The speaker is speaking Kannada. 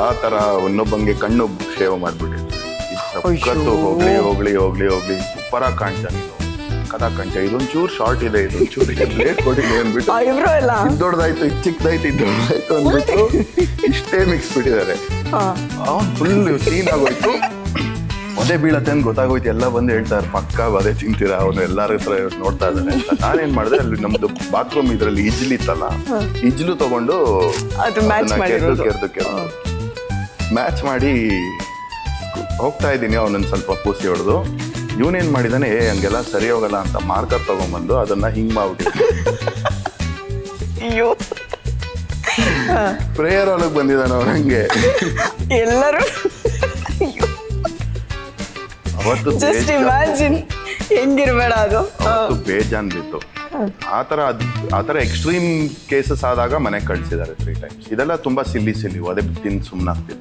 ಆ ತರ ಇನ್ನೊಬ್ಬಂಗೆ ಕಣ್ಣು ಶೇವ್ ಮಾಡ್ಬಿಟ್ಟಿದ್ರು ಸಖತ್ತು. ಹೋಗ್ಲಿ ಹೋಗ್ಲಿ ಹೋಗ್ಲಿ ಹೋಗ್ಲಿ. ಸೂಪರ್ ಆಗಿ ಕಾಣ್ತಾ ನೀನು. ಕದ ಕಾಣ್ತಾ ಇದೊಂಚೂರು ಶಾರ್ಟ್ ಇದೆ ಇದೊಂಚೂರು ಲೇಟ್ ಕೊಟ್ಟಿದೆ ಅಂದ್ಬಿಟ್ಟು ಇದ್ ದೊಡ್ಡದಾಯ್ತು ಇದು ಚಿಕ್ಕದಾಯ್ತು ಇದು ದೊಡ್ಡದಾಯ್ತು ಅಂದ್ಬಿಟ್ಟು ಇಷ್ಟೇ ಮಿಕ್ಸ್ ಬಿಟ್ಟಿದ್ದಾರೆ. ಅವ್ನು ಫುಲ್ ಸೀನ್ ಆಗೋಯ್ತು. ಅದೇ ಬೀಳತ್ತೆ ಅಂತ ಗೊತ್ತಾಗೋಯ್ತು. ಎಲ್ಲ ಬಂದು ಹೇಳ್ತಾರೆ ಪಕ್ಕ ಅದೇ ತಿಂತೀರಾ ಅವನು ಎಲ್ಲಾರ ಹತ್ರ ನೋಡ್ತಾ ಇದ್ದಾನೆ ಅಂತ. ನಾನೇನ್ ಮಾಡಿದೆ ಅಲ್ಲಿ ನಮ್ದು ಬಾತ್ರೂಮ್ ಇದ್ರಲ್ಲಿ ಇಜ್ಲಿ ಇತ್ತಲ್ಲ ಇಜ್ಲು ತಗೊಂಡು ಕೆರ್ದು ಕೆರ್ದು ಕೆರ್ದು. ಮ್ಯಾಚ್ ಮಾಡಿ ಹೋಗ್ತಾ ಇದ್ದೀನಿ ಅವನೊಂದು ಸ್ವಲ್ಪ ಪೂಸಿ ಹೊಡೆದು. ಇವನೇನು ಮಾಡಿದಾನೆ ಏ ಹಂಗೆಲ್ಲ ಸರಿ ಹೋಗಲ್ಲ ಅಂತ ಮಾರ್ಕರ್ ತಗೊಂಬಂದು ಅದನ್ನ ಹಿಂಗ್ ಮಾಡ್ಬಿಟ್ಟಿದ್ದೆ. ಅಯ್ಯೋ. ಪ್ರೇಯರ್ ಒಳಗೆ ಬಂದಿದ್ದಾನೆ ಅವ್ನು ಹಂಗೆ. ಎಲ್ಲರೂ. ಅವತ್ತು ಜಸ್ಟ್ ಇಮ್ಯಾಜಿನ್ ಹೆಂಗಿರ್ಬೇಡ ಅದು. ಅವತ್ತು ಬೇಜಾನ್ ಬಿತ್ತು. ಆ ಥರ ಅದು ಆ ಥರ ಎಕ್ಸ್ಟ್ರೀಮ್ ಕೇಸಸ್ ಆದಾಗ ಮನೆಗೆ ಕಳಿಸಿದ್ದಾರೆ ತ್ರೀ ಟೈಮ್ಸ್ ಇದೆಲ್ಲ ತುಂಬಾ ಸಿಲ್ಲಿ ಸಿಲ್ಲಿ ಅದೇ ತಿಂದು ಸುಮ್ಮನಾಗ್ತಿತ್ತು